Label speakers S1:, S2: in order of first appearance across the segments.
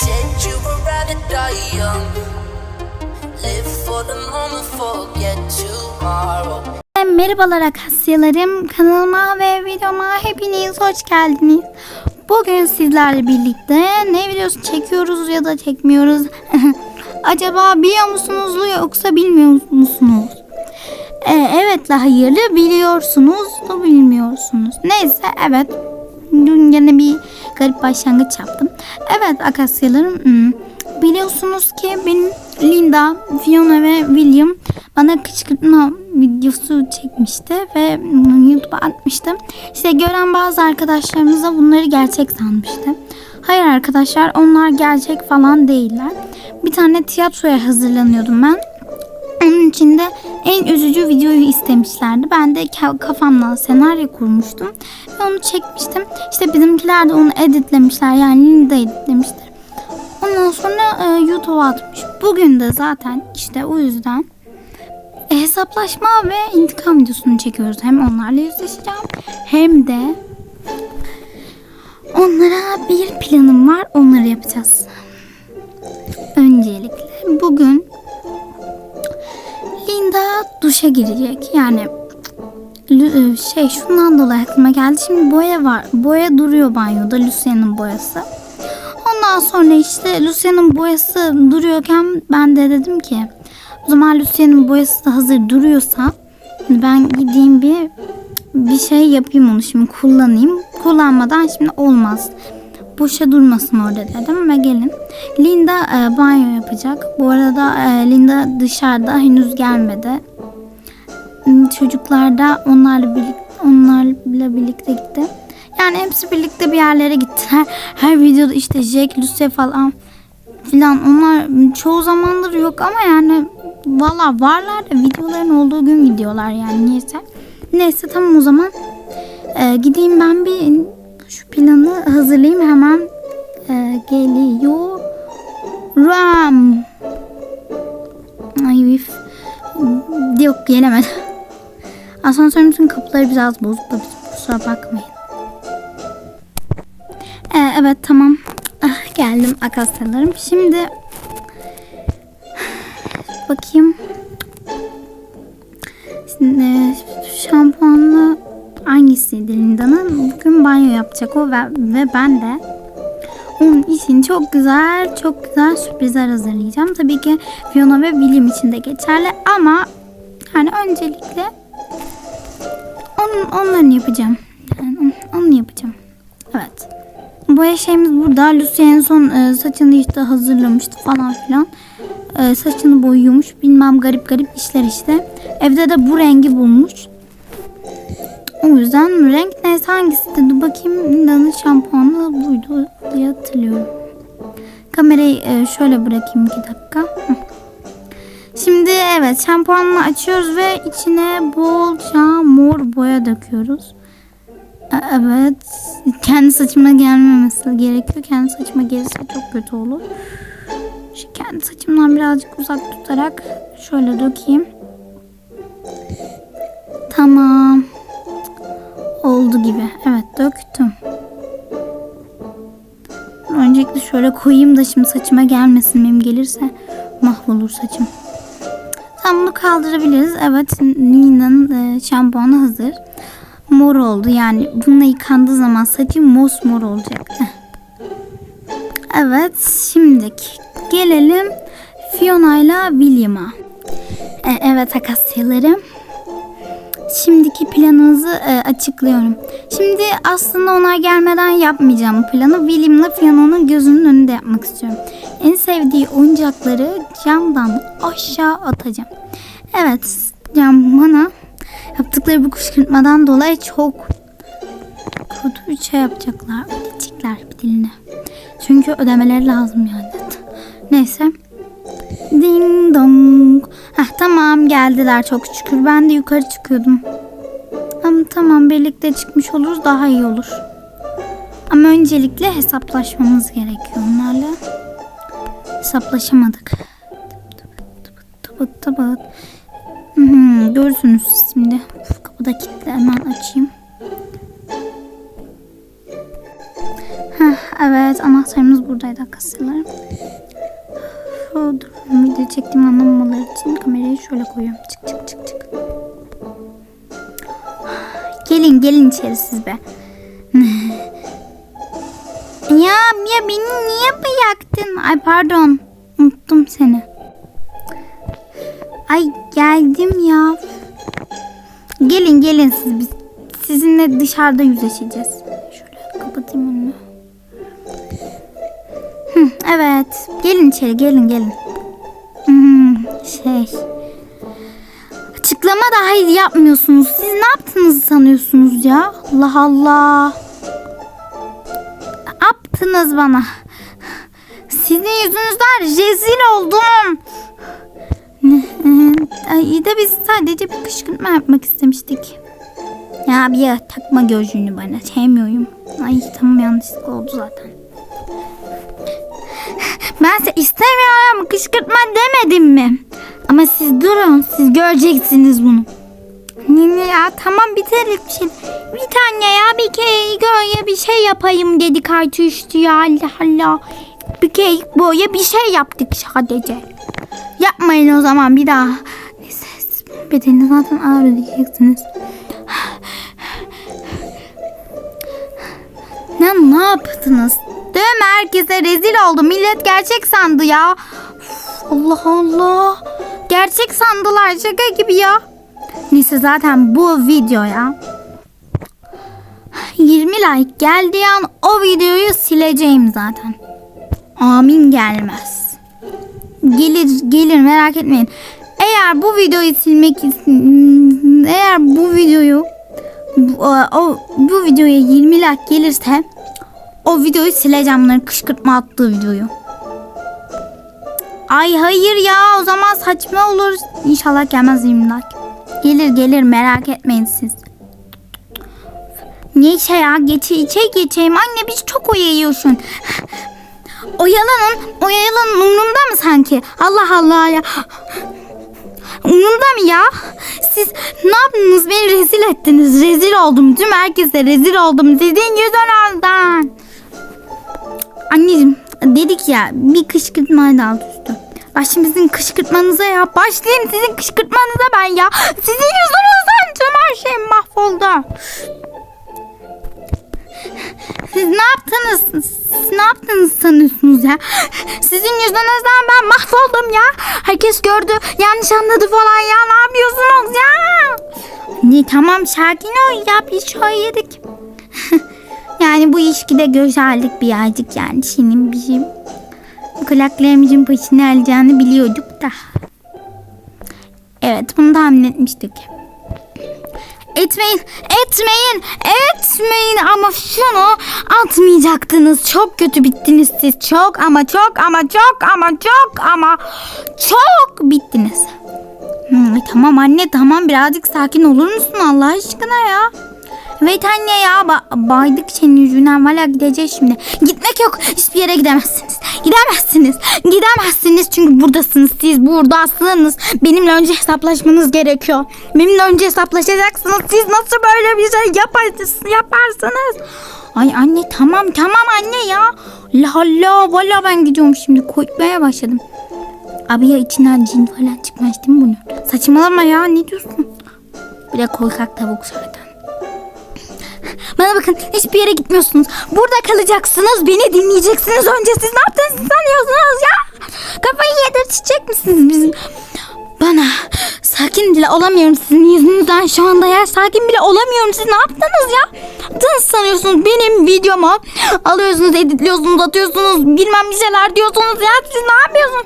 S1: said you would rather die young. Live for the moment, forget tomorrow.
S2: Merhabalar akasyalarım. Kanalıma ve videoma hepiniz hoş geldiniz. Bugün sizlerle birlikte ne videosu çekiyoruz ya da çekmiyoruz? Acaba biliyor musunuz yoksa bilmiyor musunuz? Ee, evet la hayırlı biliyorsunuz da bilmiyorsunuz. Neyse evet. Dün gene bir garip başlangıç yaptım. Evet akasyalarım. hmm, Biliyorsunuz ki benim Linda, Fiona ve William bana kışkırtma videosu çekmişti ve hmm, YouTube'a atmıştım. İşte gören bazı arkadaşlarımız da bunları gerçek sanmıştı. Hayır arkadaşlar onlar gerçek falan değiller. Bir tane tiyatroya hazırlanıyordum ben. Onun için de en üzücü videoyu istemişlerdi. Ben de ka- kafamdan senaryo kurmuştum. Ve onu çekmiştim. İşte bizimkiler de onu editlemişler. Yani Linda editlemiştir. Ondan sonra e, YouTube'a atmış. Bugün de zaten işte o yüzden e, hesaplaşma ve intikam videosunu çekiyoruz. Hem onlarla yüzleşeceğim hem de onlara bir planım var. Onları yapacağız. Öncelikle bugün Duşa girecek. Yani e, şey şundan dolayı aklıma geldi. Şimdi boya var. Boya duruyor banyoda. Lucia'nın boyası. Ondan sonra işte Lucia'nın boyası duruyorken ben de dedim ki o zaman Lucia'nın boyası da hazır duruyorsa ben gideyim bir bir şey yapayım onu şimdi kullanayım. Kullanmadan şimdi olmaz. Boşa durmasın orada dedim ve gelin. Linda e, banyo yapacak. Bu arada e, Linda dışarıda henüz gelmedi. Çocuklar da onlarla birlikte onlarla birlikte gitti. Yani hepsi birlikte bir yerlere gittiler. Her videoda işte Jack, Lucy falan filan onlar çoğu zamandır yok ama yani valla varlar da videoların olduğu gün gidiyorlar yani niyeyse. Neyse tamam o zaman Ee, gideyim ben bir şu planı hazırlayayım hemen Ee, geliyor Ram Ay üf. Yok gelemedi. Asansörümüzün kapıları biraz bozuk da biz kusura bakmayın. Ee, evet tamam. Ah, geldim akasyalarım. Şimdi bakayım. Şimdi şampuanla hangisiydi Linda'nın? Bugün banyo yapacak o ve, ve ben de onun için çok güzel, çok güzel sürprizler hazırlayacağım. Tabii ki Fiona ve William için de geçerli ama yani öncelikle onun, onların yapacağım. Yani on- onu yapacağım. Evet. Boya şeyimiz burada. Lucy en son e, saçını işte hazırlamıştı falan filan. E, saçını boyuyormuş. Bilmem garip garip işler işte. Evde de bu rengi bulmuş. O yüzden renk neyse hangisi dedi bakayım Linda'nın şampuanı buydu diye hatırlıyorum. Kamerayı e, şöyle bırakayım iki dakika. Şimdi evet şampuanını açıyoruz ve içine bolca mor boya döküyoruz. E, Evet kendi saçıma gelmemesi gerekiyor. Kendi saçıma gelirse çok kötü olur. Şu kendi saçımdan birazcık uzak tutarak şöyle dökeyim. Tamam. Oldu gibi. Evet döktüm. Öncelikle şöyle koyayım da şimdi saçıma gelmesin. Benim gelirse mahvolur saçım. Tam bunu kaldırabiliriz. Evet Nina'nın e, şampuanı hazır. Mor oldu. Yani bununla yıkandığı zaman saçım mosmor olacak. Evet şimdiki gelelim Fiona ile William'a. E, evet akasyalarım. Şimdiki planınızı e, açıklıyorum. Şimdi aslında onlar gelmeden yapmayacağım bu planı. William'la Fiona'nın gözünün önünde yapmak istiyorum. En sevdiği oyuncakları camdan aşağı atacağım. Evet, cam bana yaptıkları bu kışkırtmadan dolayı çok kötü bir şey yapacaklar. Ödeyecekler bir diline. Çünkü ödemeleri lazım yani. Neyse. Ding dong. Heh, tamam geldiler çok şükür. Ben de yukarı çıkıyordum. Ama tamam birlikte çıkmış oluruz daha iyi olur. Ama öncelikle hesaplaşmamız gerekiyor onlarla. Hesaplaşamadık. Tıbıt tıbıt. Hı, Görürsünüz şimdi. Uf, kapıda kilitli hemen açayım. Heh, Evet anahtarımız buradaydı. Şu dur, video çektiğim anlamamaları için kamerayı şöyle koyuyorum. Çık çık çık çık. Gelin gelin içeri siz be. Ay pardon. Unuttum seni. Ay geldim ya. Gelin gelin siz biz sizinle dışarıda yüzleşeceğiz. Şöyle kapatayım onu. Hı, evet. Gelin içeri gelin gelin. Hmm, şey. Açıklama dahi yapmıyorsunuz. Siz ne yaptığınızı sanıyorsunuz ya? Allah Allah. Yaptınız bana? Sizin yüzünüzden rezil oldum. Ay, de biz sadece bir kışkırtma yapmak istemiştik. Ya bir ya takma gözlüğünü bana. Sevmiyorum. Ay tamam yanlışlık oldu zaten. Ben size istemiyorum kışkırtma demedim mi? Ama siz durun siz göreceksiniz bunu. Nene ya tamam biterim şimdi. Bir tane ya bir kere bir şey yapayım dedi kartuştu ya Allah Allah. Kere boya bir şey yaptık sadece. Yapmayın o zaman bir daha. Neyse bedelini zaten ağır ödeyeceksiniz. Ne, ne yaptınız? Mi? Herkese rezil oldu. Millet gerçek sandı ya. Uf, Allah Allah. Gerçek sandılar. Şaka gibi ya. Neyse zaten bu videoya 20 like geldiği an o videoyu sileceğim zaten. Amin gelmez. Gelir gelir merak etmeyin. Eğer bu videoyu silmek eğer bu videoyu o, bu videoya 20 like gelirse o videoyu sileceğim bunların kışkırtma attığı videoyu. Ay hayır ya o zaman saçma olur. İnşallah gelmez 20 like. Gelir gelir merak etmeyin siz. Neyse ya geçe içe geçeyim. Anne biz çok oyalıyorsun. Oyalanın. Oyalanın umurumda mı sanki? Allah Allah ya. Umurumda mı ya? Siz ne yaptınız? Beni rezil ettiniz. Rezil oldum. Tüm herkese rezil oldum. Sizin yüzünüzden. Anneciğim dedik ya bir kışkırtmaydı alt üstü. Şimdi sizin kışkırtmanıza ya. Başlayayım sizin kışkırtmanıza ben ya. Sizin yüzünüzden tüm her şey mahvoldu. Siz ne yaptınız? Siz ne yaptınız sanıyorsunuz ya? Sizin yüzünüzden ben mahvoldum ya. Herkes gördü. Yanlış anladı falan ya. Ne yapıyorsunuz ya? Ne tamam sakin ol ya. Bir şey yedik. yani bu ilişkide güzellik birazcık yani senin bizim kulaklarımızın başını alacağını biliyorduk da. Evet bunu tahmin etmiştik. Etmeyin, etmeyin, etmeyin ama şunu atmayacaktınız. Çok kötü bittiniz siz. Çok ama çok ama çok ama çok ama çok bittiniz. Hmm, tamam anne tamam birazcık sakin olur musun Allah aşkına ya? Evet anne ya ba- baydık senin yüzünden valla gideceğiz şimdi. Gitmek yok hiçbir yere gidemezsiniz. Gidemezsiniz. Gidemezsiniz çünkü buradasınız siz buradasınız. Benimle önce hesaplaşmanız gerekiyor. Benimle önce hesaplaşacaksınız. Siz nasıl böyle bir şey yaparsınız? yaparsınız? Ay anne tamam tamam anne ya. La la valla ben gidiyorum şimdi korkmaya başladım. Abi ya içinden cin falan çıkmaz değil mi bunu? Saçmalama ya ne diyorsun? Bir de korkak tavuk zaten. Bana bakın hiçbir yere gitmiyorsunuz. Burada kalacaksınız. Beni dinleyeceksiniz. Önce siz ne yaptığınızı sanıyorsunuz ya? Kafayı yedirtecek misiniz bizim? Bana sakin bile olamıyorum sizin yüzünüzden şu anda ya. Sakin bile olamıyorum. Siz ne yaptınız ya? Yaptınız sanıyorsunuz benim videomu. Alıyorsunuz, editliyorsunuz, atıyorsunuz. Bilmem bir şeyler diyorsunuz ya. Siz ne yapıyorsunuz?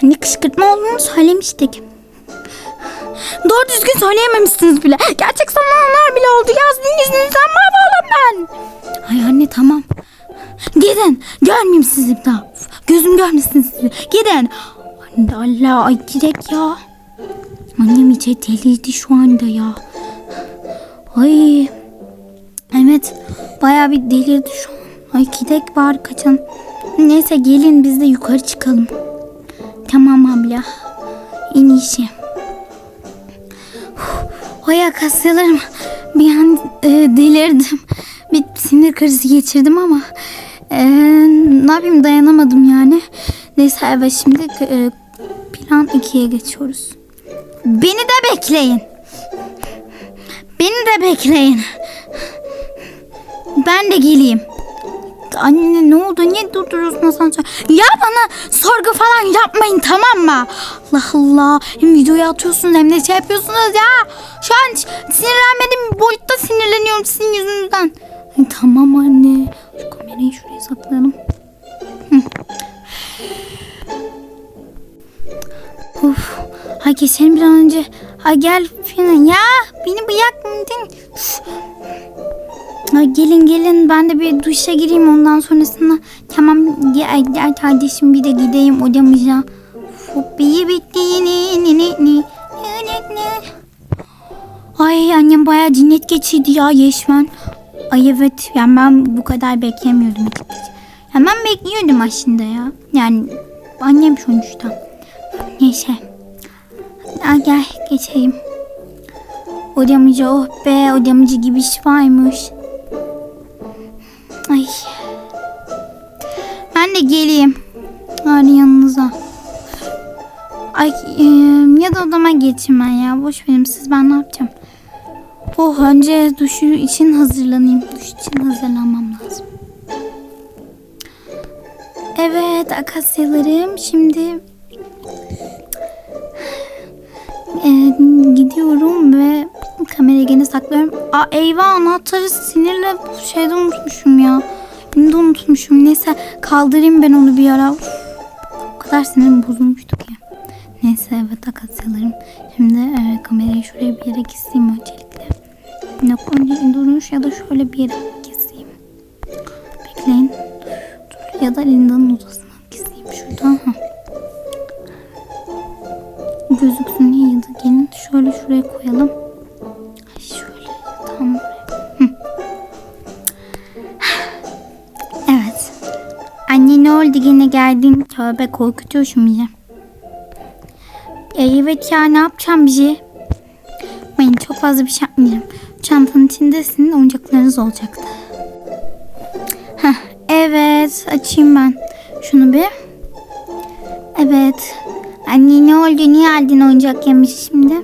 S2: Hani kışkırtma olduğunu söylemiştik. Doğru düzgün söyleyememişsiniz bile. Gerçek sananlar bile oldu ya. Sizin yüzünüzden mahvoldum ben. Ay anne tamam. Gidin. Görmeyeyim sizi daha. Gözüm görmesin sizi. Gidin. Anne Allah ay gidek ya. Annem iyice delirdi şu anda ya. Ay. Evet. Baya bir delirdi şu an. Ay gidek var kaçın. Neyse gelin biz de yukarı çıkalım. Tamam abla. En iyisi. Oya kasyalarım. Bir an e, delirdim. Bir sinir krizi geçirdim ama Ee, ne yapayım dayanamadım yani. Neyse evet şimdi e, plan 2'ye geçiyoruz. Beni de bekleyin. Beni de bekleyin. Ben de geleyim. Anne ne oldu? Niye durduruyorsun asansör? Ya bana sorgu falan yapmayın tamam mı? Allah Allah. Hem videoyu atıyorsunuz hem de şey yapıyorsunuz ya. Şu an sinirlenmedim. Boyutta sinirleniyorum sizin yüzünüzden. Ay, tamam anne. Şu kamerayı şuraya saklayalım. Hı. Of. Ay geçelim bir an önce. Ay gel Fina ya. Beni bırakmadın. Gelin gelin ben de bir duşa gireyim ondan sonrasında tamam gel kardeşim bir de gideyim odamıza. Fuppiyi bitti ni ni ni ni ni. Ay annem bayağı cinnet geçirdi ya Yeşmen. Ay evet yani ben bu kadar beklemiyordum. Yani ben bekliyordum aslında ya. Yani annem sonuçta. Neyse. Ay gel geçeyim. Odamıcı oh be odamıcı gibi iş varmış. De geleyim. Bari yanınıza. Ay e, ya da odama geçeyim ben ya. Boş verin siz ben ne yapacağım? Oh önce duşu için hazırlanayım. Duş için hazırlanmam lazım. Evet akasyalarım şimdi e, gidiyorum ve kamerayı gene saklıyorum. Aa, eyvah anahtarı sinirle şeyde unutmuşum ya. Beni de unutmuşum. Neyse kaldırayım ben onu bir ara. O kadar sinirim bozulmuştu ki. Neyse evet akasyalarım. Şimdi e, kamerayı şuraya bir yere keseyim öncelikle. Yok önce durmuş ya da şöyle bir yere keseyim. Bekleyin. Dur, ya da Linda'nın odasına keseyim şuradan. Hah gözüksün ya da gelin şöyle şuraya koyalım. Oldu yine geldin? Tövbe korkutuyorsun bizi. E, evet ya ne yapacağım bizi? Ben çok fazla bir şey yapmayacağım. Çantanın içinde sizin oyuncaklarınız olacaktı. Heh, evet açayım ben. Şunu bir. Evet. Anne ne oldu? Niye aldın oyuncak yemiş şimdi?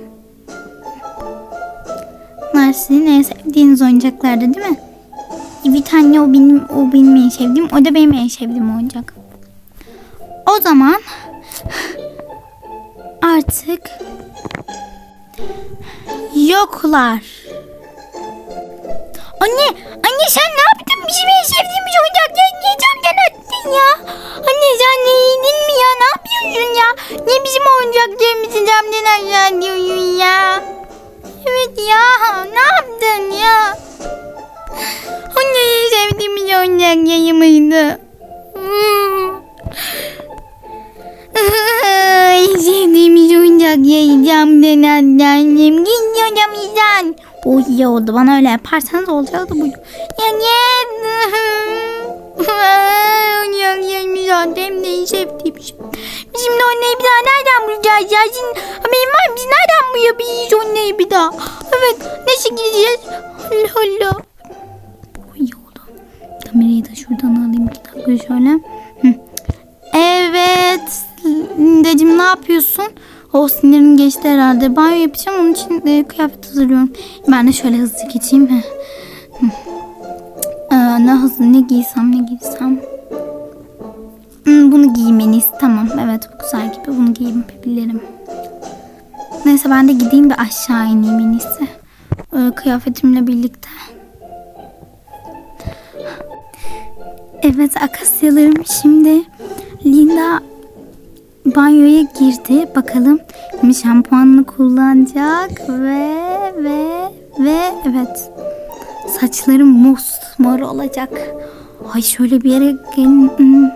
S2: Bunlar sizin en sevdiğiniz oyuncaklardı değil mi? Bir tane o benim, o benim en sevdiğim, o da benim en sevdiğim oyuncak. O zaman artık yoklar. Anne, anne sen ne yaptın? Bizim en sevdiğimiz oyuncakları niye camdan attın ya? Anne sen ne yedin mi ya? Ne yapıyorsun ya? Niye bizim oyuncaklarımızı camdan aşağı atıyorsun ya? Evet ya, ne yaptın ya? En sevdiğimiz oyuncaklarımızdı. En sevdiğimiz oyuncakları camdan annem. Git odamızdan. O iyi oldu. Bana öyle yaparsanız olacaktı bu. Oyuncaklarımız. Hem de en sevdiğim şey. Biz Şimdi onları bir daha nereden bulacağız ya? Sizin haberin var mı? Biz nereden bulabiliriz onları bir daha? Evet. Nasıl gideceğiz? Allah Allah. Kamerayı da şuradan alayım. Bir dakika şöyle. Evet. Lindeciğim ne yapıyorsun? O sinirim geçti herhalde. Banyo yapacağım onun için e, kıyafet hazırlıyorum. Ben de şöyle hızlı geçeyim. Hı. Ee, ne hızlı ne giysem ne giysem. Bunu giymeniz tamam. Evet bu güzel gibi. Bunu giyebilirim. Neyse ben de gideyim bir aşağı ineyim en iyisi. Ee, kıyafetimle birlikte. Evet akasyalarım şimdi Linda banyoya girdi. Bakalım şimdi şampuanını kullanacak ve ve ve evet saçlarım mosmor olacak. Ay şöyle bir yere gelin.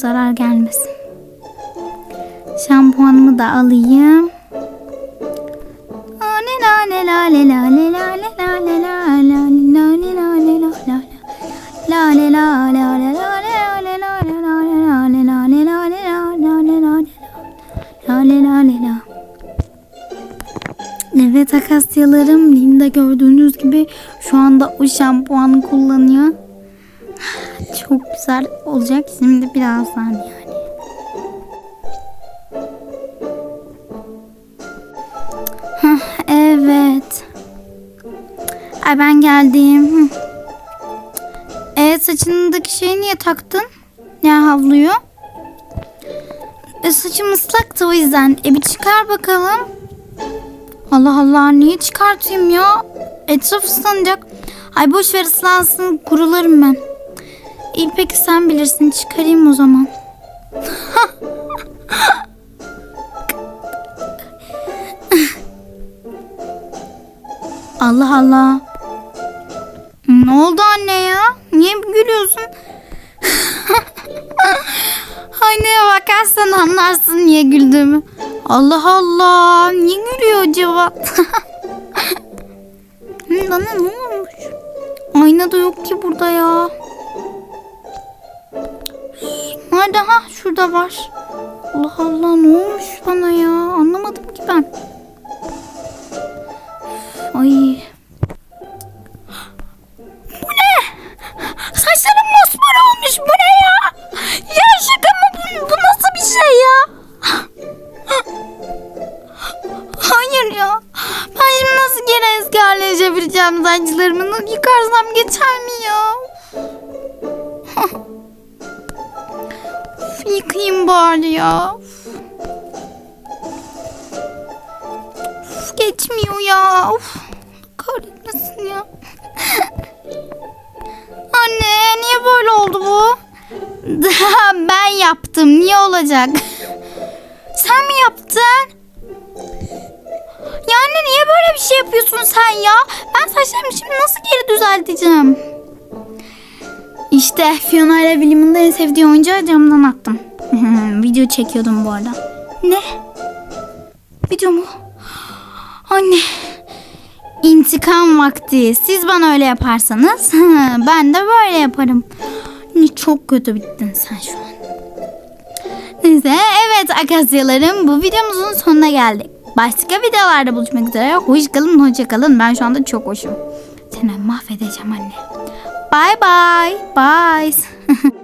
S2: zarar gelmesin. Şampuanımı da alayım. Evet akasyalarım Linda gördüğünüz gibi şu anda o şampuanı kullanıyor. Güzel olacak şimdi birazdan yani. Hah, evet. Ay ben geldim. E saçındaki şeyi niye taktın? Ya havluyu. E saçım ıslaktı o yüzden. E bir çıkar bakalım. Allah Allah niye çıkartayım ya? Etraf ıslanacak. Ay boş ver ıslansın kurularım ben. İyi peki sen bilirsin çıkarayım o zaman. Allah Allah. Ne oldu anne ya? Niye gülüyorsun? Anneye bakarsan anlarsın niye güldüğümü. Allah Allah. Niye gülüyor acaba? Bana ne olmuş? Ayna da yok ki burada ya. Nerede? Ha şurada var. Allah Allah ne olmuş bana ya? Anlamadım ki ben. Ay. Bu ne? Saçlarım mosmor olmuş. Bu ne ya? Ya şaka mı bu? Bu nasıl bir şey ya? Hayır ya. Ben şimdi nasıl haline çevireceğim saçlarımı? Yıkarsam geçer mi ya? Yıkayayım bari ya. Üf, geçmiyor ya. Uf, kahretmesin ya. Anne niye böyle oldu bu? ben yaptım. Niye olacak? Sen mi yaptın? Ya anne niye böyle bir şey yapıyorsun sen ya? Ben saçlarımı şimdi nasıl geri düzelteceğim? İşte Fiona ile William'ın en sevdiği oyuncağı camdan attım. Video çekiyordum bu arada. Ne? Video mu? Anne. İntikam vakti. Siz bana öyle yaparsanız ben de böyle yaparım. Ne çok kötü bittin sen şu an. Neyse evet akasyalarım bu videomuzun sonuna geldik. Başka videolarda buluşmak üzere. Hoş kalın, hoşça kalın. Ben şu anda çok hoşum. Seni mahvedeceğim anne. Bye bye. Bye.